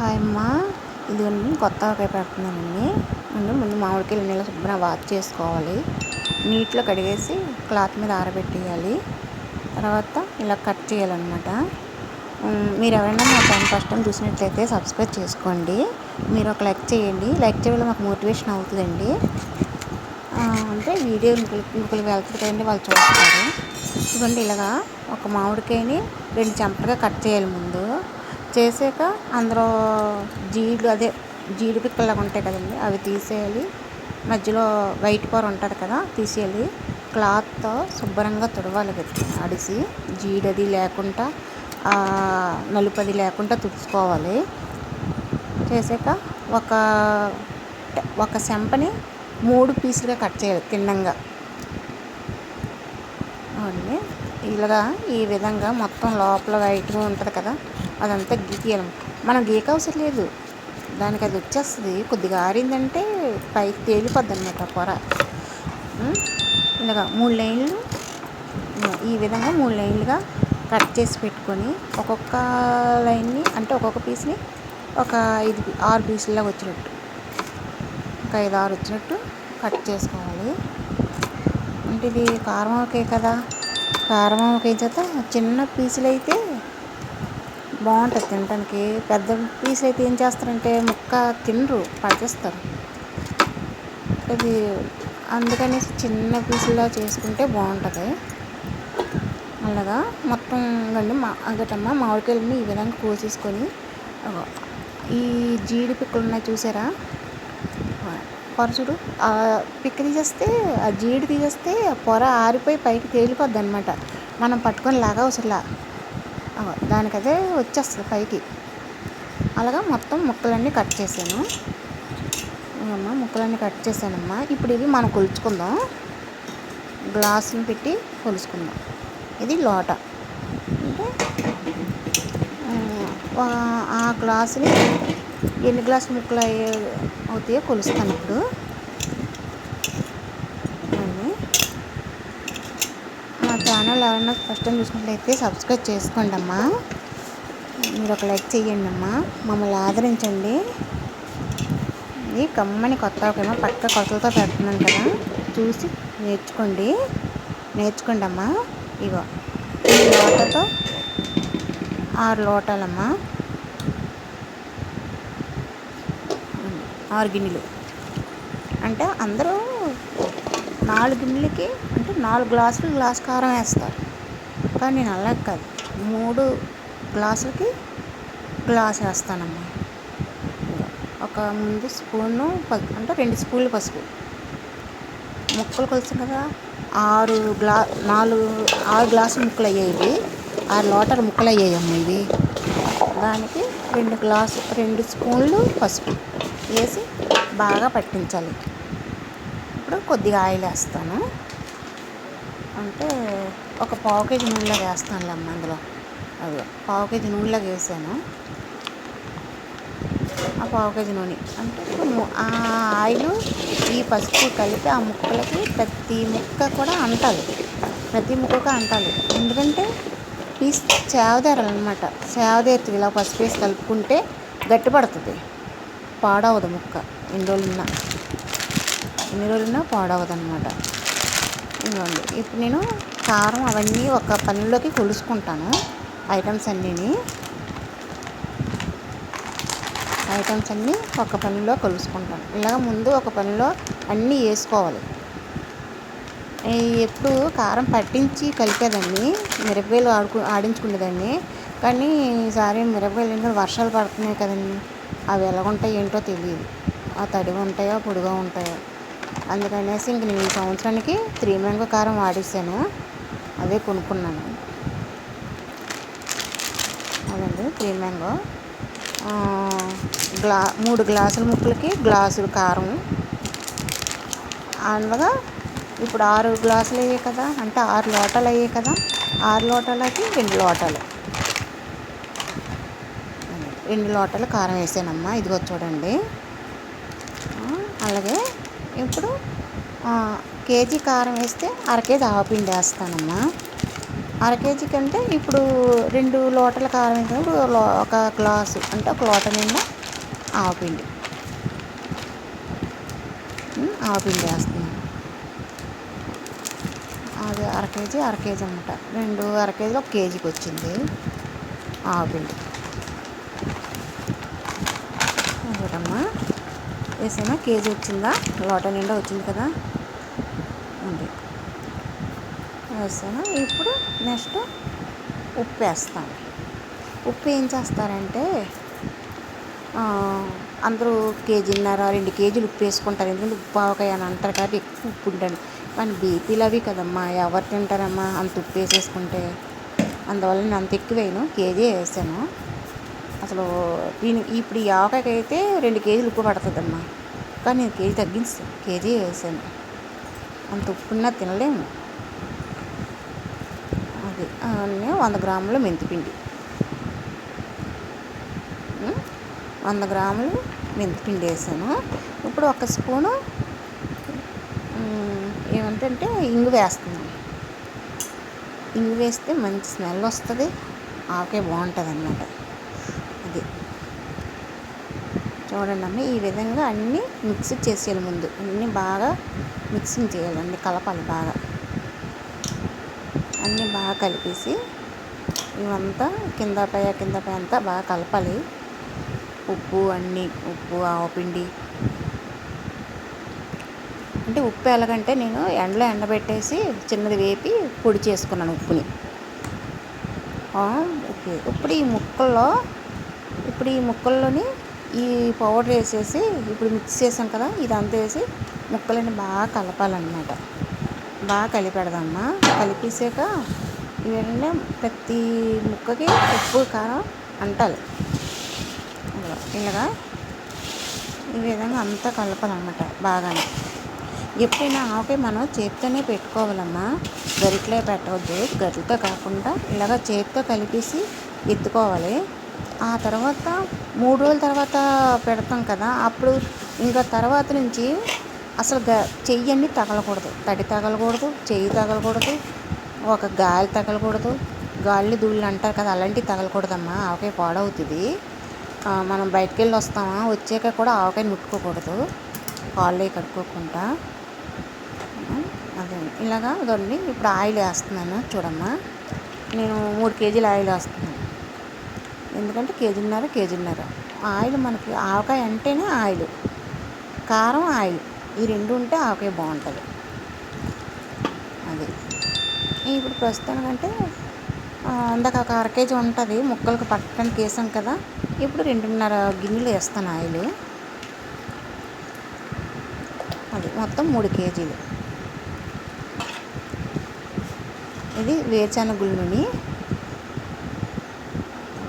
Hi అమ్మ ఇదిగోండి కొత్త ఆవకాయ పెడుతున్నానండి. ముందు ముందు మామిడికాయలు నీళ్ళు శుభ్రంగా వాష్ చేసుకోవాలి. నీటిలో కడిగేసి క్లాత్ మీద ఆరబెట్టేయాలి. తర్వాత ఇలా కట్ చేయాలన్నమాట. మీరు ఎవరైనా మా టైం ఫస్ట్ టైం చూసినట్లయితే సబ్స్క్రైబ్ చేసుకోండి. మీరు ఒక లైక్ చేయండి. లైక్ చేయడం మాకు మోటివేషన్ అవుతుందండి. అంటే వీడియో ఇంకొకరు వెళ్తుంది కదండి వాళ్ళు చూస్తారు. ఇదిగోండి ఇలాగా ఒక మామిడికాయని రెండు చెంపలుగా కట్ చేయాలి ముందు. చేసాక అందులో జీడి అదే జీడి పిక్కలాగా ఉంటాయి కదండి అవి తీసేయాలి. మధ్యలో వైట్ పొర ఉంటుంది కదా తీసేయాలి. క్లాత్తో శుభ్రంగా తుడవాలి అడిసి జీడది లేకుండా నలుపది లేకుండా తుడుచుకోవాలి. చేసాక ఒక ఒక చెంపని మూడు పీసులుగా కట్ చేయాలి తిన్నంగా. అవునండి. ఇలాగా ఈ విధంగా మొత్తం లోపల వైట్గా ఉంటుంది కదా అదంతా గీకేయాలి మనం గీక అవసరం లేదు. దానికి అది వచ్చేస్తుంది. కొద్దిగా ఆరిందంటే పైకి తేలిపోద్ది అనమాట పొర. ఇలాగా మూడు లైన్లు. ఈ విధంగా మూడు లైన్లుగా కట్ చేసి పెట్టుకొని ఒక్కొక్క లైన్ని అంటే ఒక్కొక్క పీస్ని ఒక ఐదు ఆరు పీసుల్లాగా వచ్చినట్టు. ఒక ఐదు ఆరు వచ్చినట్టు కట్ చేసుకోవాలి. అంటే ఇది కారం ఒకే కదా. కారం ఒకే చేత చిన్న పీసులు అయితే బాగుంటుంది తినడానికి పెద్ద పీస్ అయితే ఏం చేస్తారంటే ముక్క తినరు పడేస్తారు. అది అందుకనేసి చిన్న పీసులా చేసుకుంటే బాగుంటుంది. అలాగా మొత్తం కండి మా అంగటమ్మ మామిడికాయలని ఈ విధంగా కోసేసుకొని ఈ జీడి పిక్కలు ఉన్నాయి చూసారా? పొరచుడు ఆ పిక్క తీసేస్తే ఆ జీడి తీసేస్తే పొర ఆరిపోయి పైకి తేలిపోద్ది అనమాట మనం పట్టుకొని లాగా అవసరంలా దానికదే వచ్చేస్తుంది పైకి. అలాగా మొత్తం ముక్కలన్నీ కట్ చేశాను. అమ్మా ముక్కలన్నీ కట్ చేశానమ్మా. ఇప్పుడు ఇవి మనం కొలుచుకుందాం. గ్లాసుని పెట్టి కొలుచుకుందాం ఇది లోట. అంటే ఆ గ్లాసుని ఎన్ని గ్లాసు ముక్కలు అవుతాయో కొలుస్తాను ఇప్పుడు. ఛానల్ ఎవరన్నా ఫస్ట్ టైం చూసినట్లయితే సబ్స్క్రైబ్ చేసుకోండి అమ్మా. మీరు ఒక లైక్ చేయండి అమ్మా. మమ్మల్ని ఆదరించండి. ఇది కమ్మని కొత్త ఒకమో పక్క కొత్తలతో పెడుతున్నాను కదా. చూసి నేర్చుకోండి. నేర్చుకోండి అమ్మా. ఇగో ఈ లోటతో ఆరు లోటాలమ్మా. ఆరు గిన్నెలు. అంటే అందరూ నాలుగు గిన్నెలకి అంటే నాలుగు గ్లాసులు గ్లాస్ కారం వేస్తారు. కానీ నేను అలా కాదు. మూడు గ్లాసులకి గ్లాస్ వేస్తానమ్మా. ఒక ముందు స్పూను అంటే రెండు స్పూన్లు పసుపు. ముక్కలు కొలుసు కదా ఆరు గ్లా నాలుగు ఆరు గ్లాసులు ముక్కలు అయ్యాయి ఆరు లోటల ముక్కలు అయ్యాయమ్మా ఇవి. దానికి రెండు గ్లాసు రెండు స్పూన్లు పసుపు వేసి బాగా పట్టించాలి. ఇప్పుడు కొద్దిగా ఆయిల్ వేస్తాను. అంటే ఒక పావు కేజీ నూనెలాగా వేస్తాను అమ్మ అందులో. అది పావు కేజీ నూనెలాగా వేసాను. ఆ పావు కేజీ నూనె అంటే ఆ ఆయిల్ ఈ పసుపు కలిపి ఆ ముక్కలకి ప్రతి ముక్క కూడా అంటాలి. ప్రతి ముక్కకు అంటాలి. ఎందుకంటే పీస్ సేవదేరాలన్నమాట సేవదేరుతుంది ఇలా పసుపు వేసి కలుపుకుంటే గట్టిపడుతుంది. పాడవదు ముక్క. ఎన్ని రోజులున్నా. ఎన్ని రోజులైనా పాడవదనమాట ఇదిగోండి ఇప్పుడు నేను కారం అవన్నీ ఒక పనిలోకి కొలుసుకుంటాను ఐటమ్స్ అన్నీ ఐటమ్స్ అన్నీ ఒక పనిలో కలుసుకుంటాను. ఇలాగ ముందు ఒక పనిలో అన్నీ వేసుకోవాలి. ఎప్పుడు కారం పట్టించి కలిపేదాన్ని మిరపకాయలు ఆడుకు ఆడించుకునేదాన్ని. కానీ ఈసారి మిరపకాయలు ఏంటో వర్షాలు పడుతున్నాయి కదండి అవి ఎలాగుంటాయి ఏంటో తెలియదు. ఆ తడిగా ఉంటాయో పొడిగా ఉంటాయో. అందుకనేసి ఇంక నేను ఈ సంవత్సరానికి త్రీ మ్యాంగో కారం వాడేసాను. అదే కొనుక్కున్నాను. అదండి త్రీ మ్యాంగో. గ్లా మూడు గ్లాసుల ముక్కలకి గ్లాసులు కారం. అనగా ఇప్పుడు ఆరు గ్లాసులు అయ్యాయి కదా అంటే ఆరు లోటాలు అయ్యాయి కదా ఆరు లోటాలకి రెండు లోటాలు. రెండు లోటాలు కారం వేసానమ్మా ఇదిగో చూడండి. అలాగే ఇప్పుడు కేజీ కారం వేస్తే అర కేజీ ఆవపిండి వేస్తానమ్మా. అర కేజీ కంటే ఇప్పుడు రెండు లోటల కారం వేసినప్పుడు ఒక గ్లాసు అంటే ఒక లోట నిండా ఆవపిండి. ఆవపిండి వేస్తున్నాను. అది అర కేజీ అర కేజీ అనమాట రెండు అర కేజీలు ఒక కేజీకి వచ్చింది ఆవపిండి చూడమ్మా వేసామా కేజీ వచ్చిందా? లోట నిండా వచ్చింది కదా. ఉంది. వేసాను? ఇప్పుడు నెక్స్ట్ ఉప్పు వేస్తాను ఉప్పు ఏం చేస్తారంటే అందరూ కేజీన్నర రెండు కేజీలు ఉప్పు వేసుకుంటారు. ఎందుకంటే ఉప్పు ఆవకాయ అని అంటారు కాబట్టి ఎక్కువ ఉప్పు ఉంటాను కానీ బీపీలు అవి కదమ్మా ఎవరు తింటారమ్మా అంత ఉప్పు వేసేసుకుంటే. అందువల్ల నేను అంత ఎక్కువ వేయను కేజీ వేసాను. అసలు దీని ఇప్పుడు ఈ ఆవకాయకి అయితే రెండు కేజీలు ఉప్పు పడుతుందమ్మా. కానీ నేను కేజీ తగ్గించు. కేజీ వేసాను. అంత ఉప్పున్నా తినలేము. అది అన్నీ వంద గ్రాముల మెంతిపిండి. వంద గ్రాములు మెంతిపిండి వేసాను. ఇప్పుడు ఒక స్పూను ఏమంటే ఇంగు వేస్తున్నాను. ఇంగు వేస్తే మంచి స్మెల్ వస్తుంది. ఆకే బాగుంటుంది అన్నమాట అది చూడండి అమ్మ ఈ విధంగా అన్నీ మిక్స్ చేసేయాలి ముందు. అన్నీ బాగా మిక్సింగ్ చేయాలి అన్ని కలపాలి బాగా. అన్నీ బాగా కలిపేసి ఇవంతా కింద పై కింద పై అంతా బాగా కలపాలి. ఉప్పు అన్నీ ఉప్పు ఆవపిండి అంటే ఉప్పు ఎలాగంటే నేను ఎండలో ఎండబెట్టేసి చిన్నది వేపి పొడి చేసుకున్నాను ఉప్పుని. ఓకే. ఇప్పుడు ఈ ముక్కల్లో ఇప్పుడు ఈ ముక్కల్లోని ఈ పౌడర్ వేసేసి ఇప్పుడు మిక్స్ చేసాం కదా ఇదంతా వేసి ముక్కలని బాగా కలపాలన్నమాట. బాగా కలిపెడదమ్మా కలిపేసాక ఇవన్నీ ప్రతి ముక్కకి ఉప్పు కారం అంటాలి ఇలాగా ఈ విధంగా అంతా కలపాలన్నమాట బాగానే. ఎప్పుడైనా ఆవకాయ మనం చేతితోనే పెట్టుకోవాలమ్మా. గరిట్లో పెట్టవద్దు గరిటతో కాకుండా ఇలాగ చేతితో కలిపేసి ఎత్తుకోవాలి. ఆ తర్వాత మూడు రోజుల తర్వాత పెడతాం కదా అప్పుడు ఇంకా తర్వాత నుంచి అసలు గ చెయ్యన్ని తగలకూడదు. తడి తగలకూడదు చెయ్యి తగలకూడదు ఒక గాలి తగలకూడదు. గాలి దూళ్ళు అంటారు కదా అలాంటివి తగలకూడదమ్మా ఆవకాయ పాడవుతుంది. మనం బయటికి వెళ్ళి వస్తామా వచ్చాక కూడా ఆవకాయ ముట్టుకోకూడదు కాళ్ళు కడుక్కోకుండా. అదే ఇలాగా ఇదండి ఇప్పుడు ఆయిల్ వేస్తున్నాను చూడమ్మా. నేను మూడు కేజీల ఆయిల్ వేస్తున్నాను. ఎందుకంటే కేజీన్నర కేజీన్నర. ఆయిల్ మనకి ఆవకాయ అంటేనే ఆయిల్. కారం ఆయిల్. ఈ రెండు ఉంటే ఆవకాయ బాగుంటుంది. అది. ఇప్పుడు ప్రస్తుతానికంటే ఆ, ఇందాక ఒక అర కేజీ ఉంటుంది. ముక్కలకు పట్టడానికి వేసాం కదా. ఇప్పుడు రెండున్నర గిన్నెలు వేస్తాను ఆయిల్. అది మొత్తం మూడు కేజీలు. ఇది వేరుశనగ గుళ్ళుని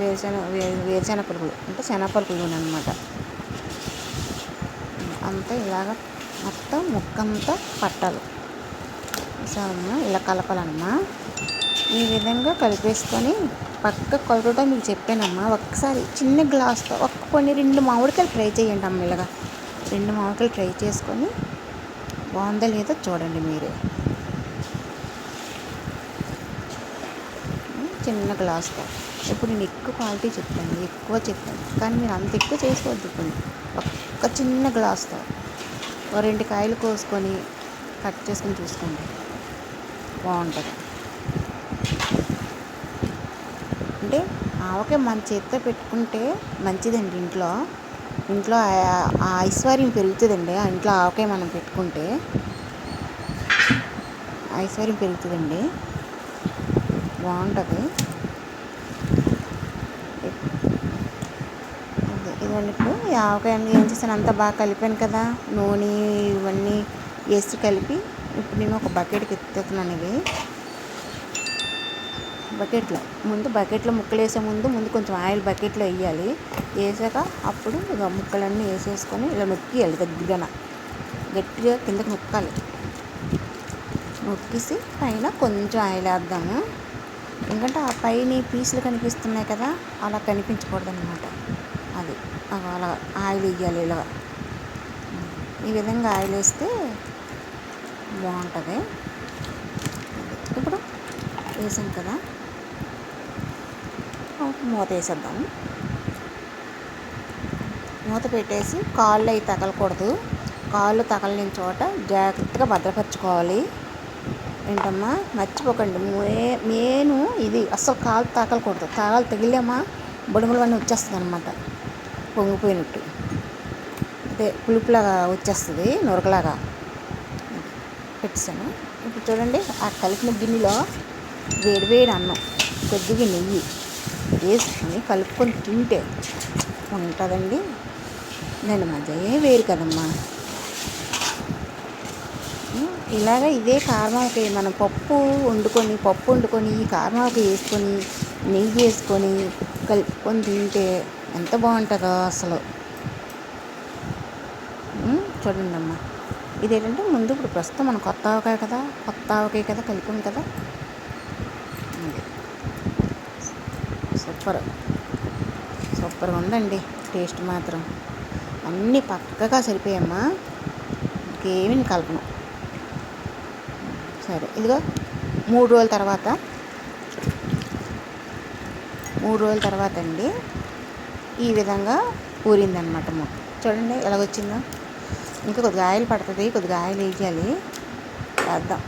వేరుశన వే పలుకులు అంటే శనగపలుకుల నూనె అనమాట అంతా ఇలాగ మొత్తం ముక్కంతా పట్టాలి. సో ఇలా కలపాలమ్మా. ఈ విధంగా కలిపేసుకొని పక్క కొలతతో మీకు చెప్పానమ్మా. ఒక్కసారి చిన్న గ్లాస్తో ఒక్క కొన్ని రెండు మామిడికాయలు ట్రై చేయండి అమ్మ ఇలాగా. రెండు మామిడికాయలు ట్రై చేసుకొని బాగుందో లేదో చూడండి మీరే. చిన్న గ్లాస్తో. ఇప్పుడు నేను ఎక్కువ క్వాలిటీ చెప్పాను ఎక్కువ చెప్పాను. కానీ మీరు అంత ఎక్కువ చేసుకోవద్దు ఇప్పుడు. ఒక్క చిన్న గ్లాస్తో ఓ రెండు కాయలు కోసుకొని కట్ చేసుకొని చూసుకోండి. బాగుంటుంది. అంటే ఆవకాయ మన చేతితో పెట్టుకుంటే మంచిదండి ఇంట్లో. ఇంట్లో ఆ- ఆ ఐశ్వర్యం పెరుగుతుందండి. ఆ ఇంట్లో ఆవకాయ మనం పెట్టుకుంటే ఐశ్వర్యం పెరుగుతుందండి. బాగుంటుంది. అదే ఇప్పుడు ఈ ఆవకాయ ఏం చేశాను అంతా బాగా కలిపాను కదా. నూనె ఇవన్నీ వేసి కలిపి ఇప్పుడు నేను ఒక బకెట్కి ఎత్తుతున్నాను ఇవి. బకెట్లో ముందు బకెట్లో ముక్కలు వేసే ముందు ముందు కొంచెం ఆయిల్ బకెట్లో వేయాలి. వేసాక అప్పుడు ఇక ముక్కలన్నీ వేసేసుకొని ఇలా నొక్కియాలి దగ్గరన గట్టిగా. కిందకి నొక్కాలి. నొక్కేసి పైన కొంచెం ఆయిల్ వేద్దాము. ఎందుకంటే ఆ పైన పీసులు కనిపిస్తున్నాయి కదా అలా కనిపించకూడదు అనమాట అది. అలా ఆయిల్ వేయాలి ఇలా. ఈ విధంగా ఆయిల్ వేస్తే బాగుంటుంది. ఇప్పుడు వేసాం కదా. మూత వేసేద్దాం. మూత పెట్టేసి కాళ్ళు అవి తగలకూడదు. కాళ్ళు తగలని చోట జాగ్రత్తగా భద్రపరచుకోవాలి. ఏంటమ్మా? మర్చిపోకండి. మే మెయిన్ ఇది అస్సలు కాలు తగలకూడదు. తాగాలు తగిలేమా? బొడుములు అన్నీ వచ్చేస్తుంది అనమాట పొంగిపోయినట్టు. అదే పులుపులాగా వచ్చేస్తుంది నొరకలాగా. పెట్టాను ఇప్పుడు చూడండి ఆ కలిపిన గిన్నెలో వేడి వేడి అన్నం కొద్దిగా నెయ్యి వేసుకొని కలుపుకొని తింటే ఉంటుందండి. దాని మధ్య వేరు కదమ్మా. ఇలాగ ఇదే కారమాకి మనం పప్పు వండుకొని పప్పు వండుకొని ఈ వేసుకొని నెయ్యి వేసుకొని కలుపుకొని తింటే ఎంత బాగుంటుందో అసలు. చూడండి అమ్మా ఇదేంటంటే ముందు ఇప్పుడు ప్రస్తుతం మనం కొత్త ఆవకాయ కదా కొత్త ఆవకాయ కదా కలిపాం కదా. సూపర్. సూపర్గా ఉందండి టేస్ట్ మాత్రం. అన్నీ పక్కగా సరిపోయామ్మా ఇంకేమీ కలపను. సరే ఇదిగో మూడు రోజుల తర్వాత మూడు రోజుల తర్వాత అండి. ఈ విధంగా ఊరిందనమాట ముక్క చూడండి ఎలాగొచ్చిందో ఇంకా కొద్దిగా ఆయిల్ పడుతుంది కొద్దిగా ఆయిల్ వేయాలి. వేద్దాం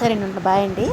సరే బాయ్ అండి